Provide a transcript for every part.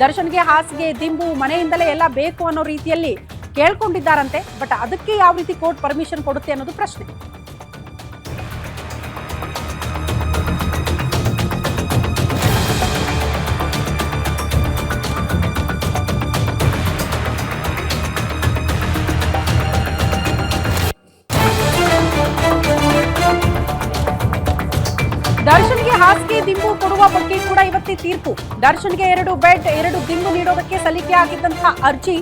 ದರ್ಶನ್ಗೆ ಹಾಸಿಗೆ, ದಿಂಬು, ಮನೆಯಿಂದಲೇ ಎಲ್ಲ ಬೇಕು ಅನ್ನೋ ರೀತಿಯಲ್ಲಿ ಕೇಳ್ಕೊಂಡಿದ್ದಾರಂತೆ. ಬಟ್ ಅದಕ್ಕೆ ಯಾವ ರೀತಿ ಕೋರ್ಟ್ ಪರ್ಮಿಷನ್ ಕೊಡುತ್ತೆ ಅನ್ನೋದು ಪ್ರಶ್ನೆ. ಹಾಸಿಗೆ ದಿಂಬು ಕೊಡುವ ಬಗ್ಗೆ ಕೂಡ ಇವತ್ತೇ ತೀರ್ಪು. ದರ್ಶನ್ಗೆ ಎರಡು ಬೆಡ್, ಎರಡು ದಿಂಬು ನೀಡೋದಕ್ಕೆ ಸಲ್ಲಿಕೆ ಆಗಿದ್ದಂತಹ ಅರ್ಜಿ.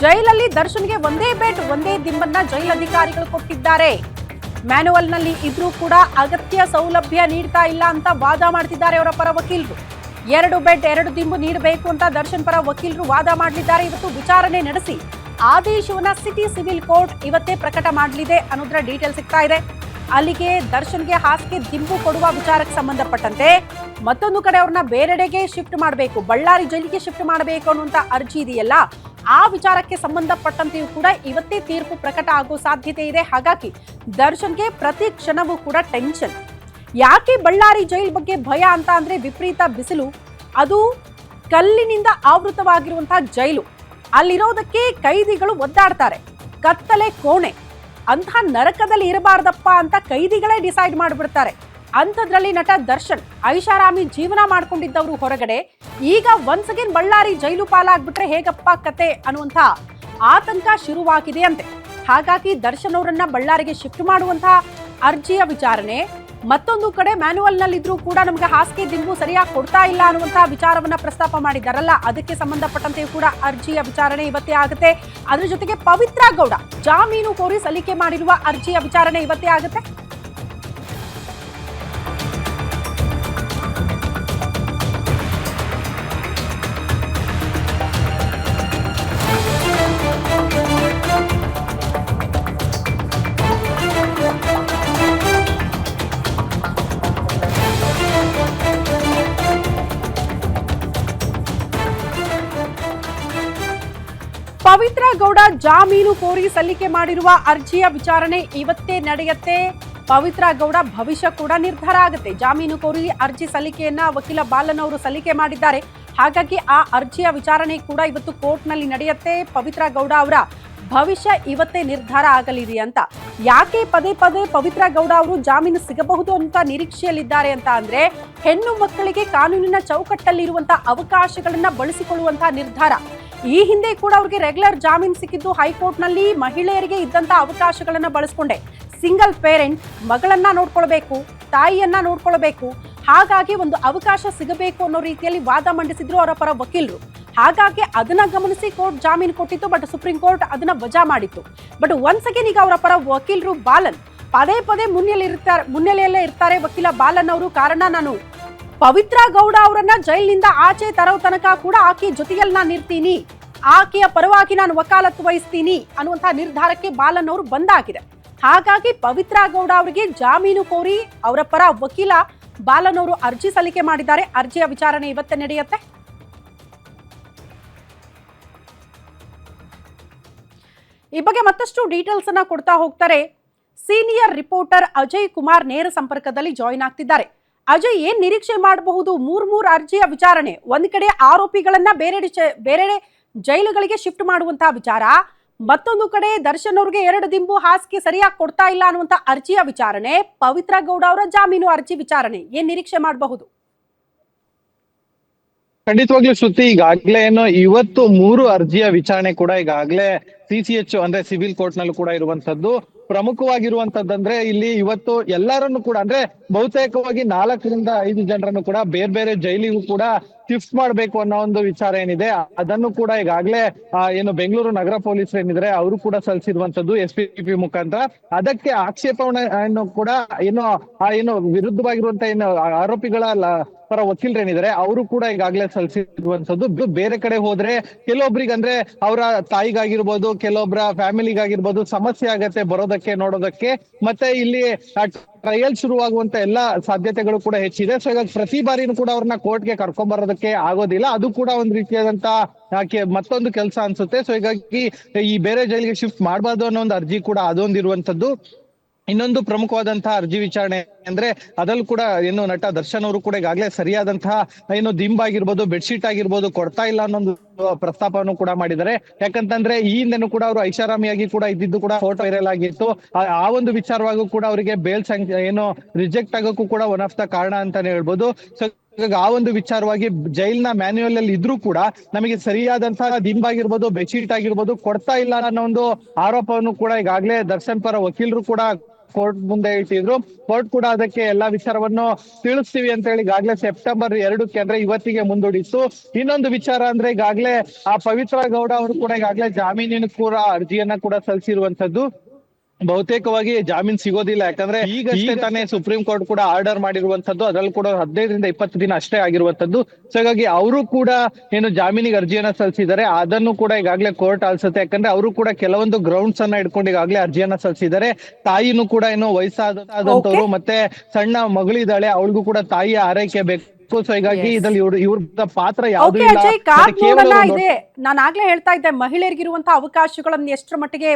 ಜೈಲಲ್ಲಿ ದರ್ಶನ್ಗೆ ಒಂದೇ ಬೆಡ್, ಒಂದೇ ದಿಂಬನ್ನ ಜೈಲ್ ಅಧಿಕಾರಿಗಳು ಕೊಟ್ಟಿದ್ದಾರೆ. ಮ್ಯಾನುವಲ್ನಲ್ಲಿ ಇದ್ರೂ ಕೂಡ ಅಗತ್ಯ ಸೌಲಭ್ಯ ನೀಡ್ತಾ ಇಲ್ಲ ಅಂತ ವಾದ ಮಾಡ್ತಿದ್ದಾರೆ ಅವರ ಪರ ವಕೀಲರು. ಎರಡು ಬೆಡ್, ಎರಡು ದಿಂಬು ನೀಡಬೇಕು ಅಂತ ದರ್ಶನ್ ಪರ ವಕೀಲರು ವಾದ ಮಾಡಲಿದ್ದಾರೆ. ಇವತ್ತು ವಿಚಾರಣೆ ನಡೆಸಿ ಆದೇಶವನ್ನ ಸಿಟಿ ಸಿವಿಲ್ ಕೋರ್ಟ್ ಇವತ್ತೇ ಪ್ರಕಟ ಮಾಡಲಿದೆ ಅನ್ನೋದ್ರ ಡೀಟೇಲ್ ಸಿಗ್ತಾ ಇದೆ. ಅಲ್ಲಿಗೆ ದರ್ಶನ್ಗೆ ಹಾಸಿಗೆ ದಿಂಬು ಕೊಡುವ ವಿಚಾರಕ್ಕೆ ಸಂಬಂಧಪಟ್ಟಂತೆ ಮತ್ತೊಂದು ಕಡೆ ಅವ್ರನ್ನ ಬೇರೆಡೆಗೆ ಶಿಫ್ಟ್ ಮಾಡಬೇಕು, ಬಳ್ಳಾರಿ ಜೈಲಿಗೆ ಶಿಫ್ಟ್ ಮಾಡಬೇಕು ಅನ್ನುವಂತ ಅರ್ಜಿ ಇದೆಯಲ್ಲ, ಆ ವಿಚಾರಕ್ಕೆ ಸಂಬಂಧಪಟ್ಟಂತೆಯೂ ಕೂಡ ಇವತ್ತೇ ತೀರ್ಪು ಪ್ರಕಟ ಆಗೋ ಸಾಧ್ಯತೆ ಇದೆ. ಹಾಗಾಗಿ ದರ್ಶನ್ಗೆ ಪ್ರತಿ ಕ್ಷಣವೂ ಕೂಡ ಟೆನ್ಷನ್. ಯಾಕೆ ಬಳ್ಳಾರಿ ಜೈಲ್ ಬಗ್ಗೆ ಭಯ ಅಂತ ಅಂದ್ರೆ ವಿಪರೀತ ಬಿಸಿಲು? ಅದು ಕಲ್ಲಿನಿಂದ ಆವೃತವಾಗಿರುವಂತಹ ಜೈಲು. ಅಲ್ಲಿರೋದಕ್ಕೆ ಕೈದಿಗಳು ಒದ್ದಾಡ್ತಾರೆ. ಕತ್ತಲೆ ಕೋಣೆ. ಅಂತಹ ನರಕದಲ್ಲಿ ಇರಬಾರ್ದಪ್ಪ ಅಂತ ಕೈದಿಗಳೇ ಡಿಸೈಡ್ ಮಾಡಿಬಿಡ್ತಾರೆ. ಅಂಥದ್ರಲ್ಲಿ ನಟ ದರ್ಶನ್, ಐಷಾರಾಮಿ ಜೀವನ ಮಾಡ್ಕೊಂಡಿದ್ದವರು ಹೊರಗಡೆ. ಈಗ ಒನ್ಸ್ ಅಗೇನ್ ಬಳ್ಳಾರಿ ಜೈಲು ಪಾಲಾಗ್ಬಿಟ್ರೆ ಹೇಗಪ್ಪ ಕತೆ ಅನ್ನುವಂಥ ಆತಂಕ ಶುರುವಾಗಿದೆ ಅಂತೆ. ಹಾಗಾಗಿ ದರ್ಶನ್ ಅವರನ್ನ ಬಳ್ಳಾರಿಗೆ ಶಿಫ್ಟ್ ಮಾಡುವಂತಹ ಅರ್ಜಿಯ ವಿಚಾರಣೆ ಮತ್ತೊಂದು ಕಡೆ ಮ್ಯಾನುವಲ್ ನಲ್ಲಿದ್ರೂ ಕೂಡ ನಮಗೆ ಹಾಸಿಗೆ ದಿಂಬು ಸರಿಯಾಗಿ ಕೊಡ್ತಾ ಇಲ್ಲ ಅನ್ನುವಂತಹ ವಿಚಾರವನ್ನ ಪ್ರಸ್ತಾಪ ಮಾಡಿದ್ದಾರಲ್ಲ, ಅದಕ್ಕೆ ಸಂಬಂಧಪಟ್ಟಂತೆಯೂ ಕೂಡ ಅರ್ಜಿಯ ವಿಚಾರಣೆ ಇವತ್ತೇ ಆಗುತ್ತೆ. ಅದರ ಜೊತೆಗೆ ಪವಿತ್ರ ಗೌಡ ಜಾಮೀನು ಕೋರಿ ಸಲ್ಲಿಕೆ ಮಾಡಿರುವ ಅರ್ಜಿಯ ವಿಚಾರಣೆ ಇವತ್ತೇ ಆಗುತ್ತೆ. ಪವಿತ್ರ ಗೌಡ ಜಾಮೀನು ಕೋರಿ ಸಲ್ಲಿಕೆ ಮಾಡಿರುವ ಅರ್ಜಿಯ ವಿಚಾರಣೆ ಇವತ್ತೇ ನಡೆಯುತ್ತೆ. ಪವಿತ್ರ ಗೌಡ ಭವಿಷ್ಯ ಕೂಡ ನಿರ್ಧಾರ ಆಗುತ್ತೆ. ಜಾಮೀನು ಕೋರಿ ಅರ್ಜಿ ಸಲ್ಲಿಕೆಯನ್ನ ವಕೀಲ ಬಾಲನ್ ಅವರು ಸಲ್ಲಿಕೆ ಮಾಡಿದ್ದಾರೆ. ಹಾಗಾಗಿ ಆ ಅರ್ಜಿಯ ವಿಚಾರಣೆ ಕೂಡ ಇವತ್ತು ಕೋರ್ಟ್ನಲ್ಲಿ ನಡೆಯುತ್ತೆ. ಪವಿತ್ರ ಗೌಡ ಅವರ ಭವಿಷ್ಯ ಇವತ್ತೇ ನಿರ್ಧಾರ ಆಗಲಿದೆ ಅಂತ. ಯಾಕೆ ಪದೇ ಪದೇ ಪವಿತ್ರ ಗೌಡ ಅವರು ಜಾಮೀನು ಸಿಗಬಹುದು ಅಂತ ನಿರೀಕ್ಷೆಯಲ್ಲಿದ್ದಾರೆ ಅಂತ ಅಂದ್ರೆ, ಹೆಣ್ಣು ಮಕ್ಕಳಿಗೆ ಕಾನೂನಿನ ಚೌಕಟ್ಟಲ್ಲಿರುವಂತಹ ಅವಕಾಶಗಳನ್ನ ಬಳಸಿಕೊಳ್ಳುವಂತಹ ನಿರ್ಧಾರ. ಈ ಹಿಂದೆ ಕೂಡ ಅವ್ರಿಗೆ ರೆಗ್ಯುಲರ್ ಜಾಮೀನು ಸಿಕ್ಕಿದ್ದು ಹೈಕೋರ್ಟ್ನಲ್ಲಿ ಮಹಿಳೆಯರಿಗೆ ಇದ್ದಂತ ಅವಕಾಶಗಳನ್ನು ಬಳಸ್ಕೊಂಡೆ. ಸಿಂಗಲ್ ಪೇರೆಂಟ್ ಮಗಳನ್ನ ನೋಡ್ಕೊಳ್ಬೇಕು, ತಾಯಿಯನ್ನ ನೋಡ್ಕೊಳ್ಬೇಕು. ಹಾಗಾಗಿ ಒಂದು ಅವಕಾಶ ಸಿಗಬೇಕು ಅನ್ನೋ ರೀತಿಯಲ್ಲಿ ವಾದ ಮಂಡಿಸಿದ್ರು ಅವರ ಪರ ವಕೀಲರು. ಹಾಗಾಗಿ ಅದನ್ನ ಗಮನಿಸಿ ಕೋರ್ಟ್ ಜಾಮೀನು ಕೊಟ್ಟಿತ್ತು ಬಟ್ ಸುಪ್ರೀಂ ಕೋರ್ಟ್ ಅದನ್ನ ವಜಾ ಮಾಡಿತ್ತು. ಬಟ್ ಒನ್ಸ್ ಅಗೇನ್ ಈಗ ಅವರ ಪರ ವಕೀಲರು ಬಾಲನ್. ಪದೇ ಪದೇ ಮುನ್ನೆಲೆ ಇರ್ತಾರೆ ಮುನ್ನೆಲೆಯಲ್ಲೇ ಇರ್ತಾರೆ ವಕೀಲ ಬಾಲನ್ ಅವರು. ಕಾರಣ ನಾನು ಪವಿತ್ರ ಗೌಡ ಅವರನ್ನ ಜೈಲಿನಿಂದ ಆಚೆ ತರೋ ತನಕ ಕೂಡ ಆಕೆ ಜೊತೆಯಲ್ಲಿ ನಾನು ಇರ್ತೀನಿ ಆಕೆಯ ಪರವಾಗಿ ನಾನು ವಕಾಲತ್ತು ವಹಿಸ್ತೀನಿ ಅನ್ನುವಂತಹ ನಿರ್ಧಾರಕ್ಕೆ ಬಾಲನ್ ಅವರು ಬಂದಾಗಿದೆ. ಹಾಗಾಗಿ ಪವಿತ್ರ ಗೌಡ ಅವರಿಗೆ ಜಾಮೀನು ಕೋರಿ ಅವರ ಪರ ವಕೀಲ ಬಾಲನ್ ಅವರು ಅರ್ಜಿ ಸಲ್ಲಿಕೆ ಮಾಡಿದ್ದಾರೆ. ಅರ್ಜಿಯ ವಿಚಾರಣೆ ಇವತ್ತೇ ನಡೆಯುತ್ತೆ. ಈ ಬಗ್ಗೆ ಮತ್ತಷ್ಟು ಡೀಟೇಲ್ಸ್ ಅನ್ನ ಕೊಡ್ತಾ ಹೋಗ್ತಾರೆ. ಸೀನಿಯರ್ ರಿಪೋರ್ಟರ್ ಅಜಯ್ ಕುಮಾರ್ ನೇರ ಸಂಪರ್ಕದಲ್ಲಿ ಜಾಯಿನ್ ಆಗ್ತಿದ್ದಾರೆ. ಅಜಯ್ ಏನ್ ನಿರೀಕ್ಷೆ ಮಾಡಬಹುದು? ಮೂರ್ ಮೂರ್ ಅರ್ಜಿಯ ವಿಚಾರಣೆ. ಒಂದ್ ಕಡೆ ಆರೋಪಿಗಳನ್ನ ಬೇರೆ ಬೇರೆ ಜೈಲುಗಳಿಗೆ ಶಿಫ್ಟ್ ಮಾಡುವಂತಹ ವಿಚಾರ. ಮತ್ತೊಂದು ಕಡೆ ದರ್ಶನ್ ಅವ್ರಿಗೆ ಎರಡು ದಿಂಬು ಹಾಸಿಗೆ ಸರಿಯಾಗಿ ಕೊಡ್ತಾ ಇಲ್ಲ ಅನ್ನುವಂತ ಅರ್ಜಿಯ ವಿಚಾರಣೆ. ಪವಿತ್ರ ಗೌಡ ಅವರ ಜಾಮೀನು ಅರ್ಜಿ ವಿಚಾರಣೆ. ಏನ್ ನಿರೀಕ್ಷೆ ಮಾಡಬಹುದು? ಖಂಡಿತವಾಗ್ಲೂ ಶ್ರುತಿ, ಈಗಾಗಲೇ ಏನು ಇವತ್ತು ಮೂರು ಅರ್ಜಿಯ ವಿಚಾರಣೆ ಕೂಡ ಈಗಾಗ್ಲೇ ಎಚ್ ಅಂದ್ರೆ ಸಿವಿಲ್ ಕೋರ್ಟ್ ನಲ್ಲೂ ಕೂಡ ಇರುವಂತದ್ದು ಪ್ರಮುಖವಾಗಿರುವಂತದ್ದಂದ್ರೆ ಇಲ್ಲಿ ಇವತ್ತು ಎಲ್ಲರನ್ನು ಕೂಡ, ಅಂದ್ರೆ ಬಹುತೇಕವಾಗಿ ನಾಲ್ಕರಿಂದ ಐದು ಜನರನ್ನು ಕೂಡ ಬೇರೆ ಬೇರೆ ಜೈಲಿಗೂ ಕೂಡ ಶಿಫ್ಟ್ ಮಾಡ್ಬೇಕು ಅನ್ನೋ ಒಂದು ವಿಚಾರ ಏನಿದೆ, ಅದನ್ನು ಕೂಡ ಈಗಾಗ್ಲೇ ಏನು ಬೆಂಗಳೂರು ನಗರ ಪೊಲೀಸ್ ಏನಿದ್ರೆ ಅವರು ಕೂಡ ಸಲ್ಲಿಸಿರುವಂತದ್ದು ಎಸ್ ಪಿ ಪಿ ಮುಖಾಂತರ. ಅದಕ್ಕೆ ಆಕ್ಷೇಪಣೆ ಕೂಡ, ಏನು ಏನು ವಿರುದ್ಧವಾಗಿರುವಂತ ಏನು ಆರೋಪಿಗಳ ಪರ ವಕೀಲರೇನಿದ್ದಾರೆ ಅವರು ಕೂಡ ಈಗಾಗಲೇ ಸಲ್ಲಿಸಿರುವಂತದ್ದು ಬೇರೆ ಕಡೆ ಹೋದ್ರೆ ಕೆಲವೊಬ್ರಿಗೆ ಅಂದ್ರೆ ಅವರ ತಾಯಿಗಾಗಿರ್ಬೋದು ಕೆಲವೊಬ್ಬರ ಫ್ಯಾಮಿಲಿಗಾಗಿರ್ಬೋದು ಸಮಸ್ಯೆ ಆಗತ್ತೆ ಬರೋದಕ್ಕೆ, ನೋಡೋದಕ್ಕೆ. ಮತ್ತೆ ಇಲ್ಲಿ ಟ್ರಯಲ್ ಶುರುವಾಗುವಂತ ಎಲ್ಲಾ ಸಾಧ್ಯತೆಗಳು ಕೂಡ ಹೆಚ್ಚಿದೆ. ಸೊ ಇವಾಗ ಪ್ರತಿ ಬಾರಿನೂ ಕೂಡ ಅವ್ರನ್ನ ಕೋರ್ಟ್ಗೆ ಕರ್ಕೊಂಡ್ ಬರೋದಕ್ಕೆ ಆಗೋದಿಲ್ಲ. ಅದು ಕೂಡ ಒಂದ್ ರೀತಿಯಾದಂತ ಮತ್ತೊಂದು ಕೆಲಸ ಅನ್ಸುತ್ತೆ. ಸೊ ಹೀಗಾಗಿ ಈ ಬೇರೆ ಜೈಲಿಗೆ ಶಿಫ್ಟ್ ಮಾಡಬಾರ್ದು ಅನ್ನೋ ಒಂದು ಅರ್ಜಿ ಕೂಡ ಅದೊಂದು ಇರುವಂತದ್ದು ಇನ್ನೊಂದು ಪ್ರಮುಖವಾದಂತಹ ಅರ್ಜಿ ವಿಚಾರಣೆ ಅಂದ್ರೆ ಅದಲ್ಲೂ ಕೂಡ ಏನು ನಟ ದರ್ಶನ್ ಅವರು ಕೂಡ ಈಗಾಗಲೇ ಸರಿಯಾದಂತಹ ಏನು ದಿಂಬ್ ಆಗಿರ್ಬೋದು ಬೆಡ್ಶೀಟ್ ಆಗಿರ್ಬೋದು ಕೊಡ್ತಾ ಇಲ್ಲ ಅನ್ನೊಂದು ಪ್ರಸ್ತಾಪವನ್ನು ಕೂಡ ಮಾಡಿದ್ದಾರೆ. ಯಾಕಂತಂದ್ರೆ ಈ ಹಿಂದೆನೂ ಕೂಡ ಅವರು ಐಷಾರಾಮಿಯಾಗಿ ಕೂಡ ಇದ್ದಿದ್ದು ಕೂಡ ಫೋಟೋ ವೈರಲ್ ಆಗಿತ್ತು. ಆ- ಒಂದು ವಿಚಾರವಾಗೂ ಕೂಡ ಅವರಿಗೆ ಬೇಲ್ ಸಂಖ್ಯೆ ಏನು ರಿಜೆಕ್ಟ್ ಆಗೋಕ್ಕೂ ಕೂಡ ಒನ್ ಆಫ್ ದ ಕಾರಣ ಅಂತಾನೆ ಹೇಳ್ಬೋದು. ಸೊ ಆ ಒಂದು ವಿಚಾರವಾಗಿ ಜೈಲ್ನ ಮ್ಯಾನ್ಯುಯಲ್ ಅಲ್ಲಿ ಇದ್ರೂ ಕೂಡ ನಮಗೆ ಸರಿಯಾದಂತಹ ದಿಂಬ್ ಆಗಿರ್ಬೋದು ಬೆಡ್ಶೀಟ್ ಆಗಿರ್ಬೋದು ಕೊಡ್ತಾ ಇಲ್ಲ ಅನ್ನೋ ಒಂದು ಆರೋಪವನ್ನು ಕೂಡ ಈಗಾಗಲೇ ದರ್ಶನ್ ಪರ ವಕೀಲರು ಕೂಡ ಕೋರ್ಟ್ ಮುಂದೆ ಇಟ್ಟಿದ್ರು. ಕೋರ್ಟ್ ಕೂಡ ಅದಕ್ಕೆ ಎಲ್ಲಾ ವಿಚಾರವನ್ನು ತಿಳಿಸ್ತೀವಿ ಅಂತ ಹೇಳಿ ಈಗಾಗಲೇ ಸೆಪ್ಟೆಂಬರ್ ಎರಡಕ್ಕೆ ಅಂದ್ರೆ ಇವತ್ತಿಗೆ ಮುಂದೂಡಿತ್ತು. ಇನ್ನೊಂದು ವಿಚಾರ ಅಂದ್ರೆ ಈಗಾಗಲೇ ಆ ಪವಿತ್ರ ಗೌಡ ಅವರು ಕೂಡ ಈಗಾಗಲೇ ಜಾಮೀನಿನ ಕೂಡ ಅರ್ಜಿಯನ್ನ ಕೂಡ ಸಲ್ಲಿಸಿರುವಂತದ್ದು ಬಹುತೇಕವಾಗಿ ಜಾಮೀನ್ ಸಿಗೋದಿಲ್ಲ. ಯಾಕಂದ್ರೆ ಈಗಷ್ಟೇ ತಾನೇ ಸುಪ್ರೀಂ ಕೋರ್ಟ್ ಕೂಡ ಆರ್ಡರ್ ಮಾಡಿರುವಂತದ್ದು ಅದ್ರಲ್ಲಿ ಕೂಡ ಹದಿನೈದರಿಂದ ಇಪ್ಪತ್ತು ದಿನ ಅಷ್ಟೇ ಆಗಿರುವಂತದ್ದು ಸೊ ಹಾಗಾಗಿ ಅವರು ಕೂಡ ಏನು ಜಾಮೀನಿಗೆ ಅರ್ಜಿಯನ್ನ ಸಲ್ಲಿಸಿದ್ದಾರೆ. ಅದನ್ನು ಕೂಡ ಈಗಾಗಲೇ ಕೋರ್ಟ್ ಆಲ್ಸುತ್ತೆ. ಯಾಕಂದ್ರೆ ಅವರು ಕೂಡ ಕೆಲವೊಂದು ಗ್ರೌಂಡ್ಸ್ ಅನ್ನ ಇಟ್ಕೊಂಡು ಈಗಾಗಲೇ ಅರ್ಜಿಯನ್ನ ಸಲ್ಲಿಸಿದ್ದಾರೆ. ತಾಯಿನೂ ಕೂಡ ಏನು ವಯಸ್ಸಾದಂತವ್ರು ಮತ್ತೆ ಸಣ್ಣ ಮಗಳಿದ್ದಾಳೆ. ಅವಳಿಗೂ ಕೂಡ ತಾಯಿಯ ಆರೈಕೆ ಬೇಕು. ಸೊ ಹೀಗಾಗಿ. ಇದ್ರಲ್ಲಿ ಇವ್ರ ಇವ್ರ ಪಾತ್ರ ಯಾವ್ದು ಇಲ್ಲ. ನಾನು ಆಗ್ಲೇ ಹೇಳ್ತಾ ಇದ್ದೆ ಮಹಿಳೆಯರಿಗಿರುವಂತಹ ಅವಕಾಶಗಳನ್ನು ಎಷ್ಟರ ಮಟ್ಟಿಗೆ